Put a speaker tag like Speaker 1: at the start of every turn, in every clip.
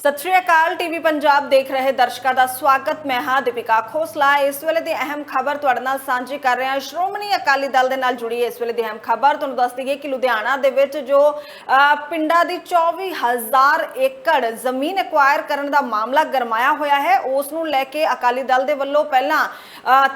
Speaker 1: ਸਤਿ ਸ਼੍ਰੀ ਅਕਾਲ, ਟੀਵੀ ਪੰਜਾਬ ਦੇਖ ਰਹੇ ਦਰਸ਼ਕਾਂ ਦਾ ਸਵਾਗਤ। ਮੈਂ ਹਾਂ ਦੀਪਿਕਾ ਖੋਸਲਾ। ਇਸ ਵੇਲੇ ਦੀ ਅਹਿਮ ਖਬਰ ਤੁਹਾਡੇ ਨਾਲ ਸਾਂਝੀ ਕਰ ਰਹੇ ਹਾਂ। ਸ਼੍ਰੋਮਣੀ ਅਕਾਲੀ ਦਲ ਦੇ ਨਾਲ ਜੁੜੀ ਇਸ ਵੇਲੇ ਦੀ ਅਹਿਮ ਖਬਰ। ਤੁਹਾਨੂੰ ਦੱਸ ਦਈਏ ਕਿ ਲੁਧਿਆਣਾ ਦੇ ਵਿੱਚ ਜੋ ਪਿੰਡਾਂ ਦੀ 24000 ਏਕੜ ਜ਼ਮੀਨ ਐਕਵਾਇਰ ਕਰਨ ਦਾ ਮਾਮਲਾ ਗਰਮਾਇਆ ਹੋਇਆ ਹੈ, ਉਸ ਨੂੰ ਲੈ ਕੇ ਅਕਾਲੀ ਦਲ ਦੇ ਵੱਲੋਂ ਪਹਿਲਾਂ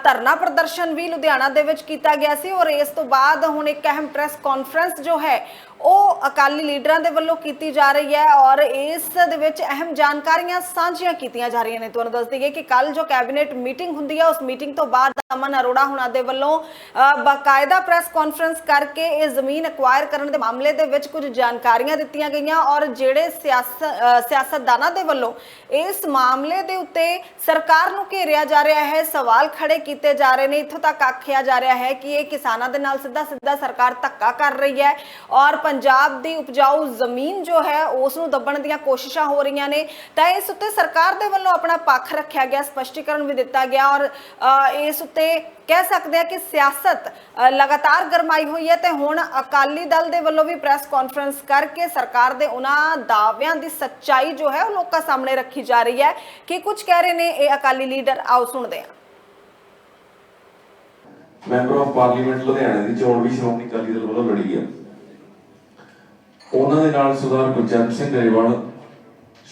Speaker 1: ਧਰਨਾ ਪ੍ਰਦਰਸ਼ਨ ਵੀ ਲੁਧਿਆਣਾ ਦੇ ਵਿੱਚ ਕੀਤਾ ਗਿਆ ਸੀ ਔਰ ਇਸ ਤੋਂ ਬਾਅਦ ਹੁਣ ਇੱਕ ਅਹਿਮ ਪ੍ਰੈਸ ਕਾਨਫਰੰਸ ਜੋ ਹੈ, ਉਹ ਅਕਾਲੀ ਲੀਡਰਾਂ ਦੇ ਵੱਲੋਂ ਕੀਤੀ ਜਾ ਰਹੀ ਹੈ ਔਰ ਇਸ ਦੇ ਵਿੱਚ ਅਹਿਮ ਜਾਣਕਾਰੀਆਂ ਸਾਂਝੀਆਂ ਕੀਤੀਆਂ ਜਾ ਰਹੀਆਂ ਨੇ। ਤੁਹਾਨੂੰ ਦੱਸ ਦਈਏ ਕਿ ਕੱਲ ਜੋ ਕੈਬਨਿਟ ਮੀਟਿੰਗ ਹੁੰਦੀ ਹੈ ਉਸ ਮੀਟਿੰਗ ਤੋਂ ਬਾਅਦ ਅਮਨ ਅਰੋੜਾ ਹੁਣਾਂ ਦੇ ਵੱਲੋਂ ਅ, ਬਾਕਾਇਦਾ ਪ੍ਰੈਸ ਕਾਨਫਰੰਸ ਕਰਕੇ ਇਹ ਜ਼ਮੀਨ ਐਕਵਾਇਰ ਕਰਨ ਦੇ ਮਾਮਲੇ ਦੇ ਵਿੱਚ ਕੁਝ ਜਾਣਕਾਰੀਆਂ ਦਿੱਤੀਆਂ ਗਈਆਂ ਔਰ ਜਿਹੜੇ ਸਿਆਸਤ ਸਿਆਸਤਦਾਨਾਂ ਦੇ ਵੱਲੋਂ ਇਸ ਮਾਮਲੇ ਦੇ ਉੱਤੇ ਸਰਕਾਰ ਨੂੰ ਘੇਰਿਆ ਜਾ ਰਿਹਾ ਹੈ ਸਵਾਲ ਖੜੇ ਕੀਤੇ ਜਾ ਰਹੇ ਨੇ। ਇੱਥੋਂ ਤੱਕ ਆਖਿਆ ਜਾ ਰਿਹਾ ਹੈ ਕਿ ਇਹ ਕਿਸਾਨਾਂ ਦੇ ਨਾਲ ਸਿੱਧਾ ਸਿੱਧਾ ਸਰਕਾਰ ਧੱਕਾ ਕਰ ਰਹੀ ਹੈ ਔਰ ਪੰਜਾਬ ਦੀ ਉਪਜਾਊ ਜ਼ਮੀਨ ਜੋ ਹੈ ਉਸ ਨੂੰ ਦੱਬਣ ਦੀਆਂ ਕੋਸ਼ਿਸ਼ਾਂ ਹੋ ਰਹੀਆਂ ਨੇ। ਤਾਂ ਇਸ ਉੱਤੇ ਸਰਕਾਰ ਦੇ ਵੱਲੋਂ ਆਪਣਾ ਪੱਖ ਰੱਖਿਆ ਗਿਆ, ਸਪਸ਼ਟੀਕਰਨ ਵੀ ਦਿੱਤਾ ਗਿਆ ਔਰ ਇਸ ਉੱਤੇ ਕਹਿ ਸਕਦੇ ਆ ਕਿ ਸਿਆਸਤ ਲਗਾਤਾਰ ਗਰਮਾਈ ਹੋਈ ਹੈ ਤੇ ਹੁਣ ਅਕਾਲੀ ਦਲ ਦੇ ਵੱਲੋਂ ਵੀ ਪ੍ਰੈਸ ਕਾਨਫਰੰਸ ਕਰਕੇ ਸਰਕਾਰ ਦੇ ਉਹਨਾਂ ਦਾਅਵਿਆਂ ਦੀ ਸੱਚਾਈ ਜੋ ਹੈ ਉਹ ਲੋਕਾਂ ਸਾਹਮਣੇ ਰੱਖੀ ਜਾ ਰਹੀ ਹੈ। ਕਿ ਕੁਝ ਕਹਿ ਰਹੇ ਨੇ ਇਹ ਅਕਾਲੀ ਲੀਡਰ? ਆਓ ਸੁਣਦੇ ਹਾਂ।
Speaker 2: ਮੈਂਬਰ ਆਫ ਪਾਰਲੀਮੈਂਟ ਲੁਧਿਆਣਾ ਦੀ ਚੋਣ ਵੀ ਸ਼੍ਰੋਮਣੀ ਅਕਾਲੀ ਦਲ ਵੱਲੋਂ ਲੜੀ ਹੈ। ਉਹਨਾਂ ਦੇ ਨਾਲ ਸਰਦਾਰ ਗੁਰਚਰਨ ਸਿੰਘ ਗਰੇਵਾਲ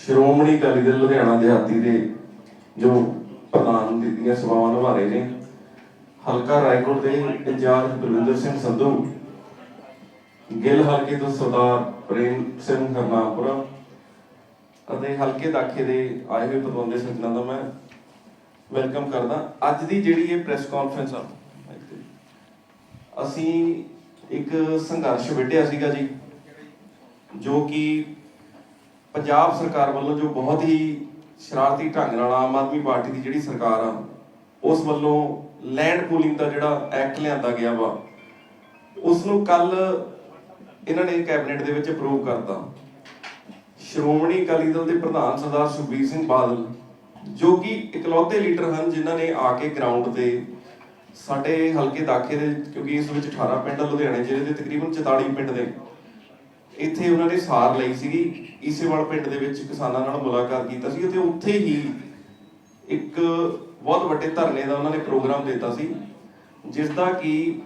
Speaker 2: ਸ਼੍ਰੋਮਣੀ ਅਕਾਲੀ ਦਲ ਲੁਧਿਆਣਾ ਦਿਹਾਤੀ ਦੇ ਜੋ ਪ੍ਰਧਾਨ ਦੀਆਂ ਸੇਵਾਵਾਂ ਨਿਭਾ ਰਹੇ ਨੇ, ਹਲਕਾ ਰਾਏਕੋਟ ਦੇ ਇੰਚਾਰਜ ਬਲਵਿੰਦਰ ਸਿੰਘ ਸੰਧੂ, ਗਿੱਲ ਹਲਕੇ ਤੋਂ ਸਰਦਾਰ ਪ੍ਰੇਮ ਸਿੰਘ ਹਰਨਾਮਪੁਰਾ ਅਤੇ ਹਲਕੇ ਦਾਖੇ ਦੇ ਆਏ ਹੋਏ ਪਤਵੰਦੇ ਸੱਜਣਾਂ ਦਾ ਮੈਂ ਵੈਲਕਮ ਕਰਦਾ। ਅੱਜ ਦੀ ਜਿਹੜੀ ਇਹ ਪ੍ਰੈਸ ਕਾਨਫਰੰਸ ਆ, ਅਸੀਂ ਇੱਕ ਸੰਘਰਸ਼ ਵਿੱਢਿਆ ਸੀਗਾ ਜੀ, ਜੋ ਕਿ ਪੰਜਾਬ ਸਰਕਾਰ ਵੱਲੋਂ ਜੋ ਬਹੁਤ ਹੀ ਸ਼ਰਾਰਤੀ ਢੰਗ ਨਾਲ ਆਮ ਆਦਮੀ ਪਾਰਟੀ ਦੀ ਜਿਹੜੀ ਸਰਕਾਰ ਆ, ਉਸ ਵੱਲੋਂ ਲੈਂਡ ਪੂਲਿੰਗ ਦਾ ਜਿਹੜਾ ਐਕਟ ਲਿਆਂਦਾ ਗਿਆ ਵਾ ਉਸ ਨੂੰ ਕੱਲ ਇਹਨਾਂ ਨੇ ਕੈਬਨਿਟ ਦੇ ਵਿੱਚ ਅਪਰੂਵ ਕਰਤਾ। ਸ਼੍ਰੋਮਣੀ ਅਕਾਲੀ ਦਲ ਦੇ ਪ੍ਰਧਾਨ ਸਰਦਾਰ ਸੁਖਬੀਰ ਸਿੰਘ ਬਾਦਲ, ਜੋ ਕਿ ਇਕਲੌਤੇ ਲੀਡਰ ਹਨ ਜਿਨ੍ਹਾਂ ਨੇ ਆ ਕੇ ਗਰਾਊਂਡ ਤੇ ਸਾਡੇ ਹਲਕੇ ਦਾਖੇ ਦੇ, ਕਿਉਂਕਿ ਇਸ ਵਿੱਚ 18 ਪਿੰਡ ਲੁਧਿਆਣੇ ਜ਼ਿਲ੍ਹੇ ਦੇ ਤਕਰੀਬਨ 44 ਪਿੰਡ ਨੇ। ਇੱਥੇ ਉਹਨਾਂ ਨੇ ਸਾਰ ਲਈ ਸੀਗੀ। ਈਸੇਵਾਲ ਪਿੰਡ ਦੇ ਵਿੱਚ ਕਿਸਾਨਾਂ ਨਾਲ ਮੁਲਾਕਾਤ ਕੀਤਾ ਸੀ ਤੇ ਉੱਥੇ ਹੀ ਇੱਕ ਬਹੁਤ ਵੱਡੇ ਧਰਨੇ ਦਾ ਉਹਨਾਂ ਨੇ ਪ੍ਰੋਗਰਾਮ ਦਿੱਤਾ ਸੀ ਜਿਸ ਦਾ ਕਿ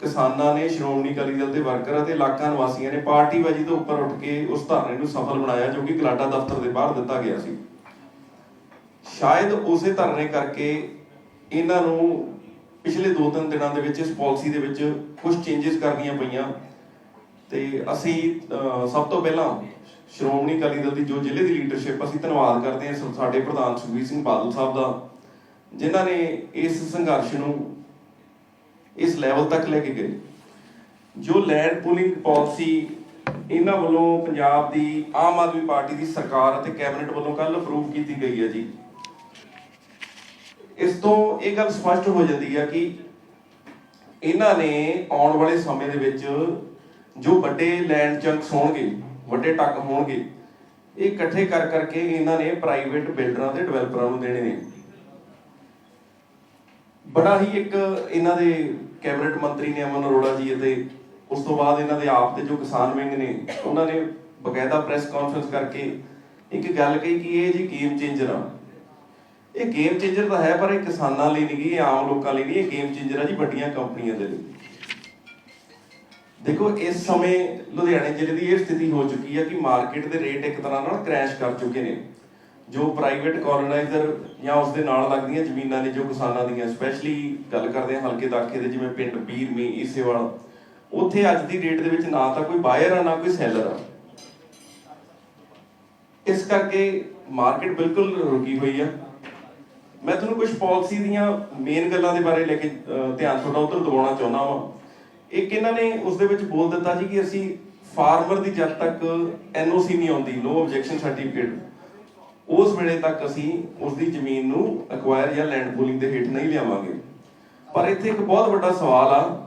Speaker 2: ਕਿਸਾਨਾਂ ਨੇ ਸ਼੍ਰੋਮਣੀ ਅਕਾਲੀ ਦਲ ਦੇ ਵਰਕਰਾਂ ਅਤੇ ਇਲਾਕਾ ਨਿਵਾਸੀਆਂ ਨੇ ਪਾਰਟੀਬਾਜ਼ੀ ਤੋਂ ਉੱਪਰ ਉੱਠ ਕੇ ਉਸ ਧਰਨੇ ਨੂੰ ਸਫਲ ਬਣਾਇਆ, ਜੋ ਕਿ ਕਲਾਡਾ ਦਫ਼ਤਰ ਦੇ ਬਾਹਰ ਦਿੱਤਾ ਗਿਆ ਸੀ। ਸ਼ਾਇਦ ਉਸੇ ਧਰਨੇ ਕਰਕੇ ਇਹਨਾਂ ਨੂੰ ਪਿਛਲੇ 2-3 ਦਿਨਾਂ ਦੇ ਵਿੱਚ ਇਸ ਪਾਲਿਸੀ ਦੇ ਵਿੱਚ ਕੁਝ ਚੇਂਜਸ ਕਰਨੀਆਂ ਪਈਆਂ। ਤੇ ਅਸੀਂ ਸਭ ਤੋਂ ਪਹਿਲਾਂ ਸ਼੍ਰੋਮਣੀ ਅਕਾਲੀ ਦਲ ਦੀ ਜੋ ਜ਼ਿਲ੍ਹੇ ਦੀ ਲੀਡਰਸ਼ਿਪ ਅਸੀਂ ਧੰਨਵਾਦ ਕਰਦੇ ਹਾਂ ਸਾਡੇ ਪ੍ਰਧਾਨ ਸੁਖਬੀਰ ਸਿੰਘ ਬਾਦਲ ਸਾਹਿਬ ਦਾ, ਜਿਨ੍ਹਾਂ ਨੇ ਇਸ ਸੰਘਰਸ਼ ਨੂੰ ਇਸ ਲੈਵਲ ਤੱਕ ਲੈ ਕੇ ਗਏ। ਜੋ ਲੈਂਡ ਪੂਲਿੰਗ ਪਾਲਿਸੀ ਇਹਨਾਂ ਵੱਲੋਂ ਪੰਜਾਬ ਦੀ ਆਮ ਆਦਮੀ ਪਾਰਟੀ ਦੀ ਸਰਕਾਰ ਅਤੇ ਕੈਬਨਿਟ ਵੱਲੋਂ ਕੱਲ ਅਪਰੂਵ ਕੀਤੀ ਗਈ ਹੈ ਜੀ। ਇਸ ਤੋਂ ਇਹ ਗੱਲ ਸਪਸ਼ਟ ਹੋ ਜਾਂਦੀ ਹੈ ਕਿ ਇਹਨਾਂ ਨੇ ਆਉਣ ਵਾਲੇ ਸਮੇਂ ਦੇ ਵਿੱਚ ਜੋ ਵੱਡੇ ਲੈਂਡ ਚੰਕਸ ਹੋਣਗੇ, ਵੱਡੇ ਟੱਕ ਹੋਣਗੇ, ਇਹ ਇਕੱਠੇ ਕਰ ਕਰਕੇ ਇਹਨਾਂ ਨੇ ਪ੍ਰਾਈਵੇਟ ਬਿਲਡਰਾਂ ਤੇ ਡਿਵੈਲਪਰਾਂ ਨੂੰ ਦੇਣੇ ਨੇ। ਬੜਾ ਹੀ ਇੱਕ ਇਹਨਾਂ ਦੇ ਕੈਬਨਿਟ ਮੰਤਰੀ ਨੇ ਅਮਨ ਅਰੋੜਾ ਜੀ ਅਤੇ ਉਸ ਤੋਂ ਬਾਅਦ ਇਹਨਾਂ ਦੇ ਆਪ ਦੇ ਜੋ ਕਿਸਾਨ ਵਿੰਗ ਨੇ, ਉਹਨਾਂ ਨੇ ਬਕਾਇਦਾ ਪ੍ਰੈਸ ਕਾਨਫਰੰਸ ਕਰਕੇ ਇੱਕ ਗੱਲ ਕਹੀ ਕਿ ਇਹ ਜੀ ਗੇਮ ਚੇਂਜਰ ਆ। ਇਹ ਗੇਮ ਚੇਂਜਰ ਤਾਂ ਹੈ, ਪਰ ਇਹ ਕਿਸਾਨਾਂ ਲਈ ਨਹੀਂ ਗੀ, ਇਹ ਆਮ ਲੋਕਾਂ ਲਈ ਨਹੀਂ, ਇਹ ਗੇਮ ਚੇਂਜਰ ਆ ਜੀ ਵੱਡੀਆਂ ਕੰਪਨੀਆਂ ਦੇ ਲਈ। ਦੇਖੋ ਇਸ ਸਮੇਂ ਲੁਧਿਆਣੇ ਜ਼ਿਲ੍ਹੇ ਦੀ ਇਹ ਸਥਿਤੀ ਹੋ ਚੁੱਕੀ ਹੈ ਕਿ ਮਾਰਕੀਟ ਦੇ ਰੇਟ ਇੱਕ ਤਰ੍ਹਾਂ ਨਾਲ ਕ੍ਰੈਸ਼ ਕਰ ਚੁੱਕੇ ਨੇ। ਜੋ ਪ੍ਰਾਈਵੇਟ ਕਾਲੋਨਾਈਜ਼ਰ ਜਾਂ ਉਸ ਦੇ ਨਾਲ ਲੱਗਦੀਆਂ ਜ਼ਮੀਨਾਂ ਨੇ ਜੋ ਕਿਸਾਨਾਂ ਦੀਆਂ ਸਪੈਸ਼ਲੀ ਗੱਲ ਕਰਦੇ ਹਾਂ ਹਲਕੇ ਦਾਖੇ ਦੇ ਜਿਵੇਂ ਪਿੰਡ ਬੀਰਮੀ ਈਸੇਵਾਲ ਉੱਥੇ ਅੱਜ ਦੀ ਡੇਟ ਦੇ ਵਿੱਚ ਨਾ ਤਾਂ ਕੋਈ ਬਾਇਰ ਆ ਨਾ ਕੋਈ ਸੈਲਰ ਆ। ਇਸ ਕਰਕੇ ਮਾਰਕੀਟ ਬਿਲਕੁਲ ਰੁਕੀ ਹੋਈ ਆ। ਮੈਂ ਤੁਹਾਨੂੰ ਕੁਝ ਪਾਲਿਸੀ ਦੀਆਂ ਮੇਨ ਗੱਲਾਂ ਦੇ ਬਾਰੇ ਲੈ ਕੇ ਅਹ, ਧਿਆਨ ਤੁਹਾਡਾ ਉਧਰ ਦਿਵਾਉਣਾ ਚਾਹੁੰਦਾ ਵਾਂ। ਇੱਕ ਇਹਨਾਂ ਨੇ ਉਸ ਦੇ ਵਿੱਚ ਬੋਲ ਦਿੱਤਾ ਜੀ ਕਿ ਅਸੀਂ ਫਾਰਮਰ ਦੀ ਜਦ ਤੱਕ ਐਨਓਸੀ ਨਹੀਂ ਆਉਂਦੀ ਨੋ ਆਬਜੈਕਸ਼ਨ ਸਰਟੀਫਿਕੇਟ ਉਸ ਵੇਲੇ ਤੱਕ ਅਸੀਂ ਉਸ ਦੀ ਜ਼ਮੀਨ ਨੂੰ ਐਕਵਾਇਰ ਜਾਂ ਲੈਂਡ ਪੂਲਿੰਗ ਦੇ ਹੇਠ ਨਹੀਂ ਲਿਆਵਾਂਗੇ। ਪਰ ਇੱਥੇ ਇੱਕ ਬਹੁਤ ਵੱਡਾ ਸਵਾਲ ਆ।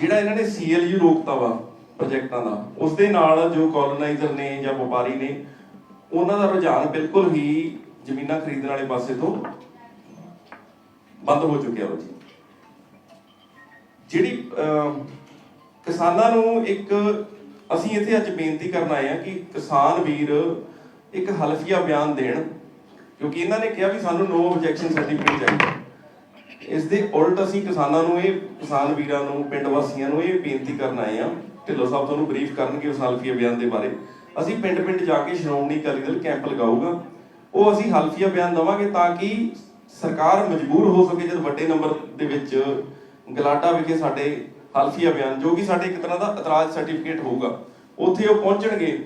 Speaker 2: ਜਿਹੜਾ ਇਹਨਾਂ ਨੇ ਸੀਐਲਯੂ ਰੋਕਤਾ ਵਾ ਪ੍ਰੋਜੈਕਟਾਂ ਦਾ, ਉਸ ਦੇ ਨਾਲ ਜੋ ਕਾਲੋਨਾਈਜ਼ਰ ਨੇ ਜਾਂ ਵਪਾਰੀ ਨੇ, ਉਹਨਾਂ ਦਾ ਰੁਝਾਨ ਬਿਲਕੁਲ ਹੀ ਜ਼ਮੀਨਾਂ ਖਰੀਦਣ ਵਾਲੇ ਪਾਸੇ ਤੋਂ ਬੰਦ ਹੋ ਚੁੱਕਿਆ ਵਾ ਜੀ। ਜਿਹੜੀ ਕਿਸਾਨਾਂ ਨੂੰ ਇੱਕ ਅਸੀਂ ਇੱਥੇ ਅੱਜ ਬੇਨਤੀ ਕਰਨ ਆਏ ਹਾਂ ਕਿ ਕਿਸਾਨ ਵੀਰ ਇੱਕ ਹਲਫੀਆ ਬਿਆਨ ਦੇਣ, ਕਿਉਂਕਿ ਇਹਨਾਂ ਨੇ ਕਿਹਾ ਵੀ ਸਾਨੂੰ ਨੋ ਆਬਜੈਕਸ਼ਨ ਸਰਟੀਫਿਕੇਟ ਚਾਹੀਦਾ ਇਸ ਦੇ ਉਲਟ ਅਸੀਂ ਕਿਸਾਨਾਂ ਨੂੰ ਇਹ, ਕਿਸਾਨ ਵੀਰਾਂ ਨੂੰ, ਪਿੰਡ ਵਾਸੀਆਂ ਨੂੰ ਇਹ ਬੇਨਤੀ ਕਰਨ ਆਏ ਹਾਂ। ਢਿੱਲੋਂ ਸਾਹਿਬ ਤੁਹਾਨੂੰ ਬਰੀਫ ਕਰਨਗੇ ਉਸ ਹਲਫੀਆ ਬਿਆਨ ਦੇ ਬਾਰੇ। ਅਸੀਂ ਪਿੰਡ ਪਿੰਡ ਜਾ ਕੇ ਸ਼੍ਰੋਮਣੀ ਅਕਾਲੀ ਦਲ ਕੈਂਪ ਲਗਾਊਗਾ। ਉਹ ਅਸੀਂ ਹਲਫੀਆ ਬਿਆਨ ਦਵਾਂਗੇ ਤਾਂ ਕਿ ਸਰਕਾਰ ਮਜਬੂਰ ਹੋ ਸਕੇ ਜਦ ਵੱਡੇ ਨੰਬਰ ਦੇ ਵਿੱਚ ਗਲਾਡਾ ਵਿਖੇ ਸਾਡੇ ਹਲਫੀਆ ਬਿਆਨ, ਜੋ ਕਿ ਸਾਡੇ ਇੱਕ ਤਰ੍ਹਾਂ ਦਾ ਇਤਰਾਜ਼ ਸਰਟੀਫਿਕੇਟ ਹੋਊਗਾ, ਉੱਥੇ ਉਹ ਪਹੁੰਚਣਗੇ,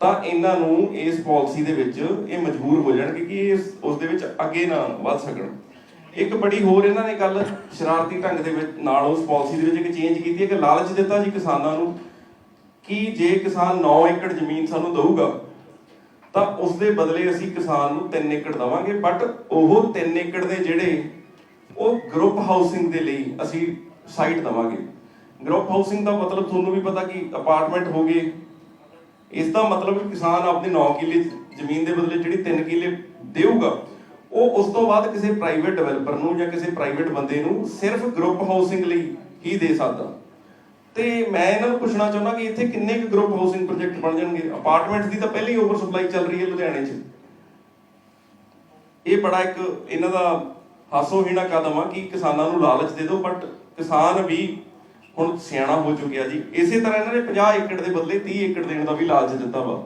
Speaker 2: ਤਾਂ ਇਹਨਾਂ ਨੂੰ ਇਸ ਪਾਲਿਸੀ ਦੇ ਵਿੱਚ ਇਹ ਮਜਬੂਰ ਹੋ ਜਾਣਗੇ ਕਿ ਇਸ ਉਸ ਦੇ ਵਿੱਚ ਅੱਗੇ ਨਾ ਵੱਧ ਸਕਣ। ਇੱਕ ਬੜੀ ਹੋਰ ਇਹਨਾਂ ਨੇ ਗੱਲ ਸ਼ਰਾਰਤੀ ਢੰਗ ਦੇ ਵਿੱਚ ਨਾਲ ਉਸ ਪਾਲਿਸੀ ਦੇ ਵਿੱਚ ਇੱਕ ਚੇਂਜ ਕੀਤੀ ਹੈ ਕਿ ਲਾਲਚ ਦਿੱਤਾ ਜੀ ਕਿਸਾਨਾਂ ਨੂੰ ਕਿ ਜੇ ਕਿਸਾਨ 9 ਏਕੜ ਜ਼ਮੀਨ ਸਾਨੂੰ ਦਊਗਾ, ਤਾਂ ਉਸ ਦੇ ਬਦਲੇ ਅਸੀਂ ਕਿਸਾਨ ਨੂੰ 3 ਏਕੜ ਦਵਾਂਗੇ ਬਟ ਉਹ 3 ਏਕੜ ਦੇ ਜਿਹੜੇ ਉਹ ਗਰੁੱਪ ਹਾਊਸਿੰਗ ਦੇ ਲਈ ਅਸੀਂ ਸਾਈਟ ਦਵਾਂਗੇ। ਗਰੁੱਪ ਹਾਊਸਿੰਗ ਦਾ ਮਤਲਬ ਤੁਹਾਨੂੰ ਵੀ ਪਤਾ ਕਿ ਅਪਾਰਟਮੈਂਟ ਹੋ ਗਏ। ਇਸ ਦਾ ਮਤਲਬ ਕਿਸਾਨ ਆਪਣੇ 9 ਕਿੱਲੇ ਜ਼ਮੀਨ ਦੇ ਬਦਲੇ ਜਿਹੜੀ 3 ਕਿੱਲੇ ਦੇਊਗਾ, ਉਹ ਉਸ ਤੋਂ ਬਾਅਦ ਕਿਸੇ ਪ੍ਰਾਈਵੇਟ ਡਿਵੈਲਪਰ ਨੂੰ ਜਾਂ ਕਿਸੇ ਪ੍ਰਾਈਵੇਟ ਬੰਦੇ ਨੂੰ ਸਿਰਫ ਗਰੁੱਪ ਹਾਊਸਿੰਗ ਲਈ ਹੀ ਦੇ ਸਕਦਾ। ਤੇ ਮੈਂ ਇਹਨਾਂ ਨੂੰ ਪੁੱਛਣਾ ਚਾਹੁੰਦਾ ਕਿ ਇੱਥੇ ਕਿੰਨੇ ਕੁ ਗਰੁੱਪ ਹਾਊਸਿੰਗ ਪ੍ਰੋਜੈਕਟ ਬਣ ਜਾਣਗੇ? ਅਪਾਰਟਮੈਂਟਸ ਦੀ ਤਾਂ ਪਹਿਲਾਂ ਹੀ ਓਵਰ ਸਪਲਾਈ ਚੱਲ ਰਹੀ ਹੈ ਲੁਧਿਆਣੇ 'ਚ। ਇਹ ਬੜਾ ਇੱਕ ਇਹਨਾਂ ਦਾ ਹਾਸੋਹੀਣਾ ਕਦਮ ਆ ਕਿ ਕਿਸਾਨਾਂ ਨੂੰ ਲਾਲਚ ਦੇ ਦਿਓ ਬਟ ਕਿਸਾਨ ਵੀ ਹੁਣ ਸਿਆਣਾ ਹੋ ਚੁੱਕਿਆ ਜੀ। ਇਸੇ ਤਰ੍ਹਾਂ ਇਹਨਾਂ ਨੇ 50 ਏਕੜ ਦੇ ਬਦਲੇ 30 ਏਕੜ ਦੇਣ ਦਾ ਵੀ ਲਾਲਚ ਦਿੱਤਾ ਵਾ।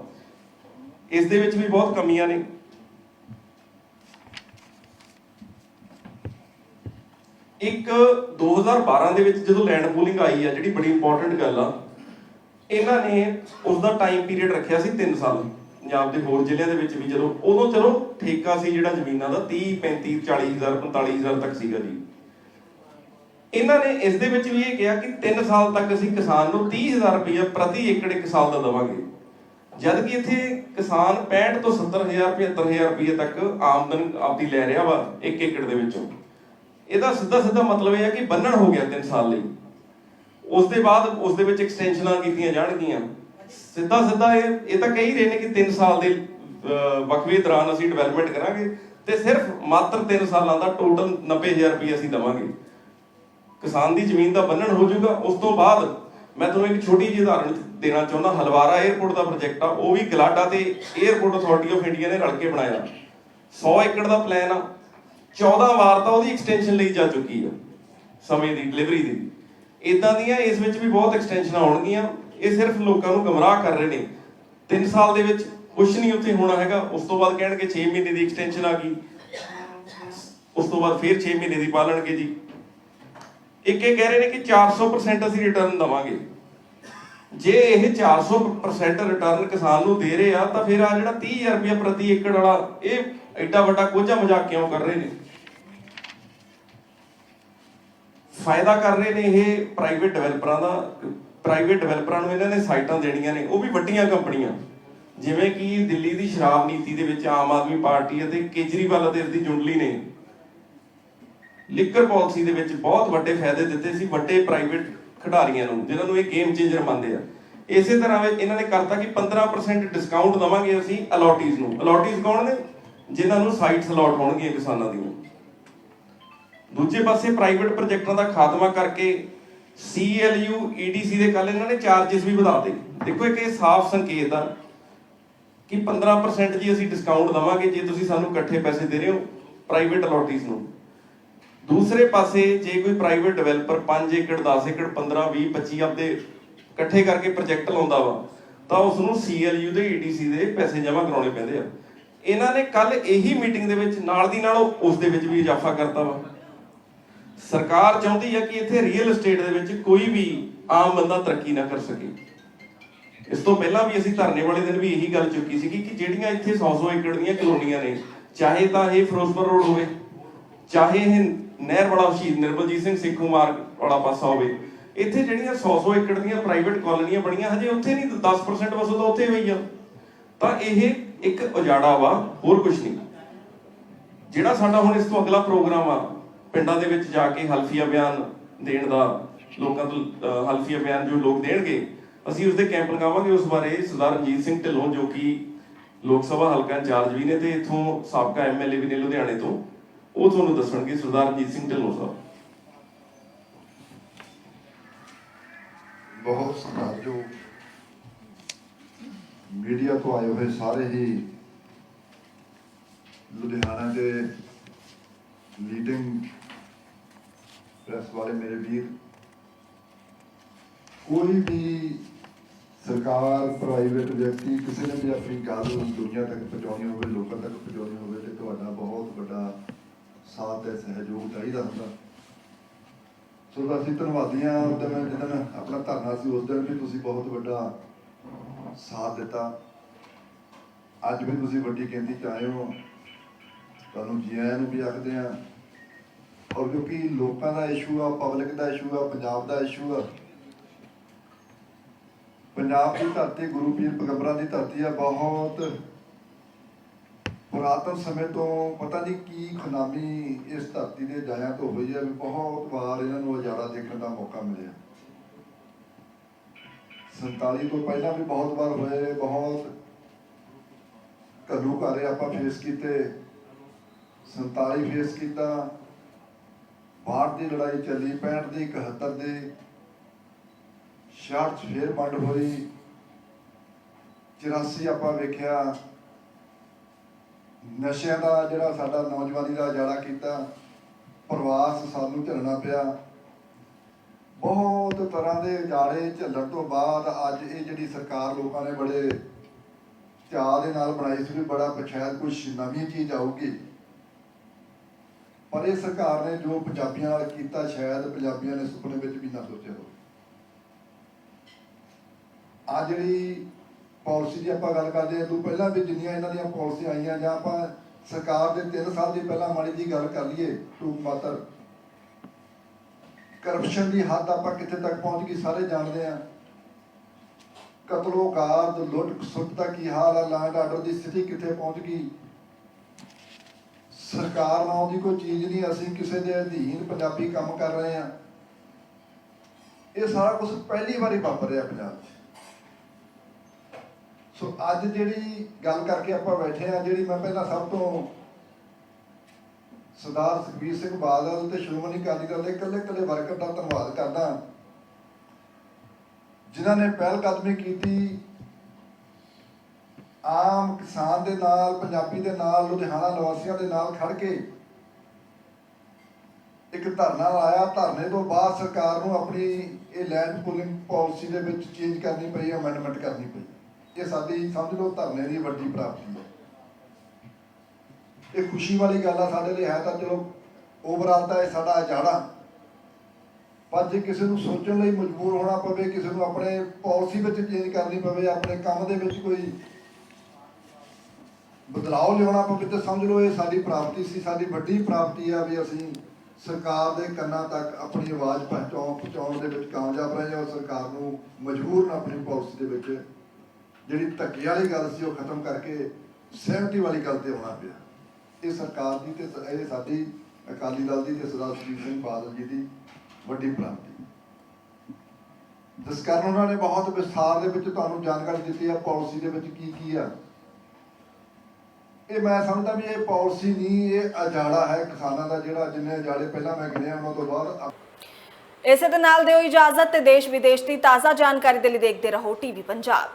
Speaker 2: ਇਸ ਦੇ ਵਿੱਚ ਵੀ ਬਹੁਤ ਕਮੀਆਂ ਨੇ। ਇੱਕ 2012 ਦੇ ਵਿੱਚ ਜਦੋਂ ਲੈਂਡ ਪੂਲਿੰਗ ਆਈ ਆ, ਜਿਹੜੀ ਬੜੀ ਇੰਪੋਰਟੈਂਟ ਗੱਲ ਆ, ਇਹਨਾਂ ਨੇ ਉਸ ਦਾ ਟਾਈਮ ਪੀਰੀਅਡ ਰੱਖਿਆ ਸੀ 3 ਸਾਲ। ਪੰਜਾਬ ਦੇ ਹੋਰ ਜ਼ਿਲ੍ਹਿਆਂ ਦੇ ਵਿੱਚ ਵੀ ਜਦੋਂ, ਉਦੋਂ ਚਲੋ ਠੇਕਾ ਸੀ ਜਿਹੜਾ ਜ਼ਮੀਨਾਂ ਦਾ 30 35 40000 45000 ਤੱਕ ਸੀਗਾ ਜੀ। ਇਹਨਾਂ ਨੇ ਇਸ ਦੇ ਵਿੱਚ ਵੀ ਇਹ ਕਿਹਾ ਕਿ 3 ਸਾਲ ਤੱਕ ਅਸੀਂ ਕਿਸਾਨ ਨੂੰ 30000 ਰੁਪਏ ਪ੍ਰਤੀ ਏਕੜ ਇੱਕ ਸਾਲ ਦਾ ਦੇਵਾਂਗੇ। ਜਦ ਕਿ ਇੱਥੇ ਕਿਸਾਨ 65 ਤੋਂ 70000 75000 ਰੁਪਏ ਤੱਕ ਆਮਦਨ ਆਪਦੀ ਲੈ ਰਿਹਾ ਵਾ ਇੱਕ ਏਕੜ ਦੇ ਵਿੱਚੋਂ। ਇਹਦਾ ਸਿੱਧਾ ਸਿੱਧਾ ਮਤਲਬ ਇਹ ਹੈ ਕਿ ਬੰਨਣ ਹੋ ਗਿਆ 3 ਸਾਲ ਲਈ। ਉਸ ਦੇ ਬਾਅਦ ਉਸ ਦੇ ਵਿੱਚ ਐਕਸਟੈਂਸ਼ਨਾਂ ਕੀਤੀਆਂ ਜਾਣਗੀਆਂ। ਸਿੱਧਾ ਸਿੱਧਾ ਇਹ ਇਹ ਤਾਂ ਕਹੀ ਰਹੇ ਨੇ ਕਿ 3 ਸਾਲ ਦੇ ਵਕਫੇ ਦੌਰਾਨ ਅਸੀਂ ਡਿਵੈਲਪਮੈਂਟ ਕਰਾਂਗੇ ਤੇ ਸਿਰਫ ਮਾਤਰ 3 ਸਾਲਾਂ ਦਾ ਟੋਟਲ 90000 ਰੁਪਏ ਅਸੀਂ ਦਵਾਂਗੇ। ਕਿਸਾਨ ਦੀ ਜ਼ਮੀਨ ਦਾ ਬੰਨਣ ਹੋ ਜਾਊਗਾ, ਉਸ ਤੋਂ ਬਾਅਦ ਮੈਂ ਤੁਹਾਨੂੰ ਇੱਕ ਛੋਟੀ ਜਿਹੀ ਉਦਾਹਰਣ ਦੇਣਾ ਚਾਹੁੰਦਾ, ਹਲਵਾਰਾ 에ਅਰਪੋਰਟ ਦਾ ਪ੍ਰੋਜੈਕਟ ਆ, ਉਹ ਵੀ ਗਲਾਡਾ ਤੇ 에ਅਰਪੋਰਟ ਅਥਾਰਟੀ ਆਫ ਇੰਡੀਆ ਨੇ ਰਲ ਕੇ ਬਣਾਇਆ। 100 ਏਕੜ ਦਾ ਪਲਾਨ ਆ 14 ਵਾਰ ਤਾਂ ਉਹਦੀ ਐਕਸਟੈਂਸ਼ਨ ਲਈ ਜਾ ਚੁੱਕੀ ਆ, ਸਮੇਂ ਦੀ ਡਿਲੀਵਰੀ ਦੀ। ਇਦਾਂ ਦੀਆਂ ਇਸ ਵਿੱਚ ਵੀ ਬਹੁਤ ਐਕਸਟੈਂਸ਼ਨਾਂ ਆਉਣਗੀਆਂ। ਇਹ ਸਿਰਫ ਲੋਕਾਂ ਨੂੰ ਗਮਰਾਹ ਕਰ ਰਹੇ ਨੇ। 3 ਸਾਲ ਦੇ ਵਿੱਚ ਕੁਝ ਨਹੀਂ ਉੱਥੇ ਹੋਣਾ ਹੈਗਾ। ਉਸ ਤੋਂ ਬਾਅਦ ਕਹਿਣਗੇ 6 ਮਹੀਨੇ ਦੀ ਐਕਸਟੈਂਸ਼ਨ ਆ ਗਈ। ਉਸ ਤੋਂ ਬਾਅਦ ਫਿਰ 6 ਮਹੀਨੇ ਦੀ ਪਾ ਜੀ। ਇੱਕ ਇਹ ਕਹਿ ਰਹੇ ਨੇ ਕਿ 400% ਅਸੀਂ ਰਿਟਰਨ ਦਵਾਂਗੇ। ਜੇ ਇਹ 400% ਰਿਟਰਨ ਕਿਸਾਨ ਨੂੰ ਦੇ ਰਹੇ ਆ, ਤਾਂ ਫਿਰ ਆ ਜਿਹੜਾ 30000 ਰੁਪਏ ਪ੍ਰਤੀ ਏਕੜ ਵਾਲਾ, ਇਹ ਐਡਾ ਵੱਡਾ ਕੋਝਾ ਮਜ਼ਾਕ ਕਿਉਂ ਕਰ ਰਹੇ ਨੇ? ਫਾਇਦਾ ਕਰ ਰਹੇ ਨੇ ਇਹ ਪ੍ਰਾਈਵੇਟ ਡਿਵੈਲਪਰਾਂ ਦਾ। ਪ੍ਰਾਈਵੇਟ ਡਿਵੈਲਪਰਾਂ ਨੂੰ ਇਹਨਾਂ ਨੇ ਸਾਈਟਾਂ ਦੇਣੀਆਂ ਨੇ, ਉਹ ਵੀ ਵੱਡੀਆਂ ਕੰਪਨੀਆਂ। ਜਿਵੇਂ ਕਿ ਦਿੱਲੀ ਦੀ ਸ਼ਰਾਬ ਨੀਤੀ ਦੇ ਵਿੱਚ ਆਮ ਆਦਮੀ ਪਾਰਟੀ ਅਤੇ ਕੇਜਰੀਵਾਲ ਅਤੇ ਇਸਦੀ ਜੁੰਡਲੀ ਨੇ ਲਿਕਰ ਪਾਲਿਸੀ ਦੇ ਵਿੱਚ ਬਹੁਤ ਵੱਡੇ ਫਾਇਦੇ ਦਿੱਤੇ ਸੀ ਵੱਡੇ ਪ੍ਰਾਈਵੇਟ ਖਿਡਾਰੀਆਂ ਨੂੰ, ਜਿਨ੍ਹਾਂ ਨੂੰ ਇਹ ਗੇਮ ਚੇਂਜਰ ਮੰਨਦੇ ਆ। ਇਸੇ ਤਰ੍ਹਾਂ ਵਿੱਚ ਇਹਨਾਂ ਨੇ ਕਰਤਾ ਕਿ 15% ਡਿਸਕਾਊਂਟ ਦਵਾਂਗੇ ਅਸੀਂ ਅਲੋਟੀਜ਼ ਨੂੰ। ਅਲੋਟੀਜ਼ ਕੌਣ ਨੇ? ਜਿਨ੍ਹਾਂ ਨੂੰ ਸਾਈਟਸ ਅਲਾਟ ਹੋਣਗੀਆਂ ਕਿਸਾਨਾਂ ਦੀਆਂ। ਦੂਜੇ ਪਾਸੇ ਪ੍ਰਾਈਵੇਟ ਪ੍ਰੋਜੈਕਟਾਂ ਦਾ ਖਾਤਮਾ ਕਰਕੇ CLU EDC ਦੇ ਕੱਲ ਇਹਨਾਂ ਨੇ ਚਾਰजेस ਵੀ ਵਧਾਤੇ ਦੇਖੋ ਇੱਕ ਇਹ ਸਾਫ਼ ਸੰਕੇਤ ਆ ਕਿ 15% ਜੀ ਅਸੀਂ ਡਿਸਕਾਊਂਟ ਦਵਾਂਗੇ ਜੇ ਤੁਸੀਂ ਸਾਨੂੰ ਇਕੱਠੇ ਪੈਸੇ ਦੇ ਰਹੇ ਹੋ ਪ੍ਰਾਈਵੇਟ ਅਲੋਟੀਜ਼ ਨੂੰ। ਦੂਸਰੇ ਪਾਸੇ ਜੇ ਕੋਈ ਪ੍ਰਾਈਵੇਟ ਡਿਵੈਲਪਰ 5 ਏਕੜ 10 ਏਕੜ 15 20 25 ਆਪਦੇ ਇਕੱਠੇ ਕਰਕੇ ਪ੍ਰੋਜੈਕਟ ਲਾਉਂਦਾ ਵਾ, ਤਾਂ ਉਸ ਨੂੰ CLU ਦੇ EDC ਦੇ ਪੈਸੇ ਜਮ੍ਹਾਂ ਕਰਾਉਣੇ ਪੈਂਦੇ ਆ। ਇਹਨਾਂ ਨੇ ਕੱਲ ਇਹੀ ਮੀਟਿੰਗ ਦੇ ਵਿੱਚ ਨਾਲ ਦੀ ਨਾਲ ਉਸ ਦੇ ਵਿੱਚ ਵੀ ਇਜ਼ਾਫਾ ਕਰਤਾ ਵਾ। ਸਰਕਾਰ ਚਾਹੁੰਦੀ ਹੈ ਕਿ ਇੱਥੇ ਰੀਅਲ ਏਸਟੇਟ ਦੇ ਵਿੱਚ ਕੋਈ ਵੀ ਆਮ ਬੰਦਾ ਤਰੱਕੀ ਨਾ ਕਰ ਸਕੇ। ਇਸ ਤੋਂ ਪਹਿਲਾਂ ਵੀ ਅਸੀਂ ਧਰਨੇ ਵਾਲੇ ਦਿਨ ਵੀ ਇਹੀ ਗੱਲ ਚੁੱਕੀ ਸੀ ਕਿ ਜਿਹੜੀਆਂ ਇੱਥੇ 100-100 ਏਕੜ ਦੀਆਂ ਕਲੋਨੀਆਂ ਨੇ, ਚਾਹੇ ਤਾਂ ਇਹ ਫਿਰੋਜ਼ਪੁਰ ਰੋਡ ਹੋਵੇ, ਚਾਹੇ ਇਹ ਨਹਿਰ ਵਾਲਾ ਸ਼ਹੀਦ ਨਿਰਮਲਜੀਤ ਸਿੰਘ ਸਿੱਖੂ ਮਾਰਗ ਵਾਲਾ ਪਾਸਾ ਹੋਵੇ, ਇੱਥੇ ਜਿਹੜੀਆਂ 100-100 ਏਕੜ ਦੀਆਂ ਪ੍ਰਾਈਵੇਟ ਕਾਲੋਨੀਆਂ ਬਣੀਆਂ, ਹਜੇ ਉੱਥੇ ਨਹੀਂ 10% ਵਸੋਂ ਤਾਂ ਉੱਥੇ ਹੋਈ ਆ। ਤਾਂ ਇਹ ਇੱਕ ਉਜਾੜਾ ਵਾ, ਹੋਰ ਕੁਝ ਨਹੀਂ। ਜਿਹੜਾ ਸਾਡਾ ਹੁਣ ਇਸ ਤੋਂ ਅਗਲਾ ਪ੍ਰੋਗਰਾਮ ਆ ਪਿੰਡਾਂ ਦੇ ਵਿੱਚ ਜਾ ਕੇ ਹਲਫੀਆ ਬਿਆਨ ਦੇਣ ਦਾ, ਲੋਕਾਂ ਤੋਂ ਹਲਫੀਆ ਬਿਆਨ ਜੋ ਲੋਕ ਦੇਣਗੇ, ਅਸੀਂ ਉਸ ਦੇ ਕੈਂਪ ਲਗਾਵਾਂਗੇ। ਉਸ ਬਾਰੇ ਸਰਦਾਰ ਰਣਜੀਤ ਸਿੰਘ ਢਿੱਲੋਂ, ਜੋ ਕਿ ਲੋਕ ਸਭਾ ਹਲਕਾ ਇੰਚਾਰਜ ਵੀ ਨੇ ਤੇ ਇਥੋਂ ਸਾਬਕਾ ਐਮਐਲਏ ਵੀ ਨੇ ਲੁਧਿਆਣੇ ਤੋਂ, ਉਹ ਤੁਹਾਨੂੰ ਦੱਸਣਗੇ ਸਰਦਾਰ ਰਣਜੀਤ ਸਿੰਘ ਢਿੱਲੋਂ ਸਾਹਿਬ।
Speaker 3: ਬਹੁਤ ਸਤਿਕਾਰਯੋਗ ਮੀਡੀਆ ਤੋਂ ਆਏ ਹੋਏ ਸਾਰੇ ਹੀ ਲੁਧਿਆਣਾ ਦੇ ਲੀਡਿੰਗ ਪ੍ਰੈਸ ਵਾਲੇ ਮੇਰੇ ਵੀਰ। ਕੋਈ ਵੀ ਸਰਕਾਰ ਪ੍ਰਾਈਵੇਟ ਵਿਅਕਤੀ, ਕਿਸੇ ਨੇ ਵੀ ਆਪਣੀ ਗੱਲ ਦੁਨੀਆ ਤੱਕ ਪਹੁੰਚਾਉਣੀ ਹੋਵੇ, ਲੋਕਾਂ ਤੱਕ ਪਹੁੰਚਾਉਣੀ ਹੋਵੇ ਤੇ ਤੁਹਾਡਾ ਬਹੁਤ ਵੱਡਾ ਸਾਥ ਤੇ ਸਹਿਯੋਗ ਚਾਹੀਦਾ ਹੁੰਦਾ। ਸੋ ਅਸੀਂ ਧੰਨਵਾਦੀ ਹਾਂ। ਉਦੋਂ ਮੈਂ ਜਦੋਂ ਆਪਣਾ ਧਰਨਾ ਸੀ, ਉਸ ਦਿਨ ਵੀ ਤੁਸੀਂ ਬਹੁਤ ਵੱਡਾ ਸਾਥ ਦਿੱਤਾ। ਅੱਜ ਵੀ ਤੁਸੀਂ ਵੱਡੀ ਗਿਣਤੀ ਚ ਆਏ ਹੋ। ਤੁਹਾਨੂੰ ਜੀ ਆਇਆਂ ਨੂੰ ਵੀ ਆਖਦੇ ਆ ਔਰ ਕਿਉਂਕਿ ਲੋਕਾਂ ਦਾ ਇਸ਼ੂ ਆ ਪਬਲਿਕ ਦਾ ਇਸ਼ੂ ਆ, ਪੰਜਾਬ ਦਾ ਇਸ਼ੂ ਆ। ਪੰਜਾਬ ਦੀ ਧਰਤੀ ਗੁਰੂ ਪੀਰ ਪੈਗੰਬਰਾਂ ਦੀ ਧਰਤੀ ਆ, ਬਹੁਤ ਪੁਰਾਤਨ ਸਮੇਂ ਤੋਂ ਪਤਾ ਨਹੀਂ ਕੀ ਖੁਨਾਮੀ ਇਸ ਧਰਤੀ ਦੇ ਜਾਇਆਂ ਤੋਂ ਹੋਈ ਹੈ ਬਹੁਤ ਵਾਰ ਇਹਨਾਂ ਨੂੰ ਉਜਾੜਾ ਦੇਖਣ ਦਾ ਮੌਕਾ ਮਿਲਿਆ। 47 ਤੋਂ ਪਹਿਲਾਂ ਵੀ ਬਹੁਤ ਵਾਰ ਹੋਏ, ਬਹੁਤ ਘਰੂ ਘਾਰੇ ਆਪਾਂ ਫੇਸ ਕੀਤੇ। 47 ਫੇਸ ਕੀਤਾ। ਬਾਹਰ ਦੀ ਲੜਾਈ ਚੱਲੀ 65 ਦੀ 71 ਦੀ 66 ਚ ਫੇਰ ਵੰਡ ਹੋਈ। 84 ਆਪਾਂ ਵੇਖਿਆ, ਨਸ਼ਿਆਂ ਦਾ ਜਿਹੜਾ ਸਾਡਾ ਨੌਜਵਾਨੀ ਦਾ ਉਜਾੜਾ ਕੀਤਾ, ਪ੍ਰਵਾਸ ਸਾਨੂੰ ਝੱਲਣਾ ਪਿਆ। ਬਹੁਤ ਤਰ੍ਹਾਂ ਦੇ ਉਜਾੜੇ ਝੱਲਣ ਤੋਂ ਬਾਅਦ ਅੱਜ ਇਹ ਜਿਹੜੀ ਸਰਕਾਰ ਲੋਕਾਂ ਨੇ ਬੜੇ ਚਾਅ ਦੇ ਨਾਲ ਬਣਾਈ ਸੀ ਵੀ ਬੜਾ ਸ਼ਾਇਦ ਕੁਝ ਨਵੀਂ ਚੀਜ਼ ਆਊਗੀ। ਪਰ ਇਹ ਸਰਕਾਰ ਨੇ ਜੋ ਪੰਜਾਬੀਆਂ ਨਾਲ ਕੀਤਾ, ਸ਼ਾਇਦ ਪੰਜਾਬੀਆਂ ਨੇ ਸੁਪਨੇ ਵਿੱਚ ਵੀ ਨਾ ਸੋਚਿਆ ਹੋਵੇ। ਆ ਜਿਹੜੀ ਪਾਲਿਸੀ ਦੀ ਆਪਾਂ ਗੱਲ ਕਰਦੇ ਹਾਂ, ਤੋਂ ਪਹਿਲਾਂ ਵੀ ਜਿੰਨੀਆਂ ਇਹਨਾਂ ਦੀਆਂ ਪਾਲਿਸੀਆਂ ਆਈਆਂ, ਜਾਂ ਆਪਾਂ ਸਰਕਾਰ ਦੇ 3 ਸਾਲ ਦੀ ਪਹਿਲਾਂ ਮਾੜੀ ਦੀ ਗੱਲ ਕਰ ਲਈਏ ਟੂਕ ਮਾਤਰ। ਕਰਪਸ਼ਨ ਦੀ ਹੱਦ ਆਪਾਂ ਕਿੱਥੇ ਤੱਕ ਪਹੁੰਚ ਗਈ, ਸਾਰੇ ਜਾਣਦੇ ਆ ਕਤਲੋ ਗਾਰਦ ਲੁੱਟ ਖਸੁੱਟ ਦਾ ਕੀ ਹਾਲ ਆ ਲਾਂਡ ਆਰਡਰ ਦੀ ਸਥਿਤੀ ਕਿੱਥੇ ਪਹੁੰਚ ਗਈ। ਸਰਕਾਰ ਨਾਮ ਦੀ ਕੋਈ ਚੀਜ਼ ਨਹੀਂ, ਅਸੀਂ ਕਿਸੇ ਦੇ ਅਧੀਨ ਪੰਜਾਬੀ ਕੰਮ ਕਰ ਰਹੇ ਆ ਇਹ ਸਾਰਾ ਕੁਝ ਪਹਿਲੀ ਵਾਰੀ ਵਾਪਰ ਰਿਹਾ ਪੰਜਾਬ 'ਚ। ਸੋ ਅੱਜ ਜਿਹੜੀ ਗੱਲ ਕਰਕੇ ਆਪਾਂ ਬੈਠੇ ਆ ਜਿਹੜੀ ਮੈਂ ਪਹਿਲਾਂ ਸਭ ਤੋਂ ਸਰਦਾਰ ਸੁਖਬੀਰ ਸਿੰਘ ਬਾਦਲ ਤੇ ਸ਼੍ਰੋਮਣੀ ਅਕਾਲੀ ਦਲ ਦੇ ਇਕੱਲੇ ਇਕੱਲੇ ਵਰਕਰ ਦਾ ਧੰਨਵਾਦ ਕਰਦਾ ਜਿਨ੍ਹਾਂ ਨੇ ਪਹਿਲ ਕਦਮੀ ਕੀਤੀ ਆਮ ਕਿਸਾਨ ਦੇ ਨਾਲ, ਪੰਜਾਬੀ ਦੇ ਨਾਲ, ਲੁਧਿਆਣਾ ਨਿਵਾਸੀਆਂ ਦੇ ਨਾਲ ਖੜ ਕੇ ਇੱਕ ਧਰਨਾ ਲਾਇਆ। ਧਰਨੇ ਤੋਂ ਬਾਅਦ ਸਰਕਾਰ ਨੂੰ ਆਪਣੀ ਇਹ ਲੈਂਡ ਪੂਲਿੰਗ ਪਾਲਿਸੀ ਦੇ ਵਿੱਚ ਚੇਂਜ ਕਰਨੀ ਪਈ ਅਮੈਂਡਮੈਂਟ ਕਰਨੀ ਪਈ। ਇਹ ਸਾਡੀ, ਸਮਝ ਲਓ, ਧਰਨੇ ਦੀ ਵੱਡੀ ਪ੍ਰਾਪਤੀ ਹੈ। ਇਹ ਖੁਸ਼ੀ ਵਾਲੀ ਗੱਲ ਆ, ਸਾਡੇ ਲਈ ਹੈ ਤਾਂ ਚਲੋ ਓਵਰਆਲ ਤਾਂ ਇਹ ਸਾਡਾ ਅਜਾੜਾ। ਪਰ ਜੇ ਕਿਸੇ ਨੂੰ ਸੋਚਣ ਲਈ ਮਜਬੂਰ ਹੋਣਾ ਪਵੇ, ਕਿਸੇ ਨੂੰ ਆਪਣੇ ਪਾਲਿਸੀ ਵਿੱਚ ਚੇਂਜ ਕਰਨੀ ਪਵੇ, ਆਪਣੇ ਕੰਮ ਦੇ ਵਿੱਚ ਕੋਈ ਬਦਲਾਅ ਲਿਆਉਣਾ ਪਵੇ ਤੇ ਸਮਝ ਲਓ, ਇਹ ਸਾਡੀ ਪ੍ਰਾਪਤੀ ਸੀ, ਸਾਡੀ ਵੱਡੀ ਪ੍ਰਾਪਤੀ ਆ ਵੀ ਅਸੀਂ ਸਰਕਾਰ ਦੇ ਕੰਨਾਂ ਤੱਕ ਆਪਣੀ ਆਵਾਜ਼ ਪਹੁੰਚਾਉਣ ਪਹੁੰਚਾਉਣ ਦੇ ਵਿੱਚ ਕਾਮਯਾਬ ਰਹੇ ਔਰ ਸਰਕਾਰ ਨੂੰ ਮਜਬੂਰਨ ਆਪਣੀ ਪਾਲਿਸੀ ਦੇ ਵਿੱਚ ਜਿਹੜੀ ਧੱਕੇ ਵਾਲੀ ਗੱਲ ਸੀ ਉਹ ਖਤਮ ਕਰਕੇ ਸਹਿਮਤੀ ਵਾਲੀ ਗੱਲ ਤੇ ਆਉਣਾ ਪਿਆ। ਇਹ ਸਰਕਾਰ ਦੀ ਤੇ ਇਹ ਸਾਡੀ ਅਕਾਲੀ ਦਲ ਦੀ ਤੇ ਸਰਦਾਰ ਸੁਖਬੀਰ ਸਿੰਘ ਬਾਦਲ ਜੀ ਦੀ ਵੱਡੀ ਪ੍ਰਾਪਤੀ। ਜਿਸ ਕਾਰਨ ਉਹਨਾਂ ਨੇ ਬਹੁਤ ਵਿਸਥਾਰ ਦੇ ਵਿੱਚ ਤੁਹਾਨੂੰ ਜਾਣਕਾਰੀ ਦਿੱਤੀ ਆ, ਪਾਲਿਸੀ ਦੇ ਵਿੱਚ ਕੀ ਕੀ ਆ। ਇਹ ਮੈਂ ਸਮਝਦਾ ਵੀ ਇਹ ਪਾਲਿਸੀ ਨਹੀਂ, ਇਹ ਅਜਾੜਾ ਹੈ ਕਿਸਾਨਾਂ ਦਾ ਜਿਹੜਾ ਜਿੰਨੇ ਅਜਾੜੇ ਪਹਿਲਾਂ ਮੈਂ ਗਿਣਿਆ, ਉਹਨਾਂ ਤੋਂ ਬਾਅਦ
Speaker 1: ਇਸੇ ਦੇ ਨਾਲ ਦਿਓ ਇਜਾਜ਼ਤ ਤੇ ਦੇਸ਼ ਵਿਦੇਸ਼ ਦੀ ਤਾਜ਼ਾ ਜਾਣਕਾਰੀ ਦੇ ਲਈ ਦੇਖਦੇ ਰਹੋ ਟੀਵੀ ਪੰਜਾਬ।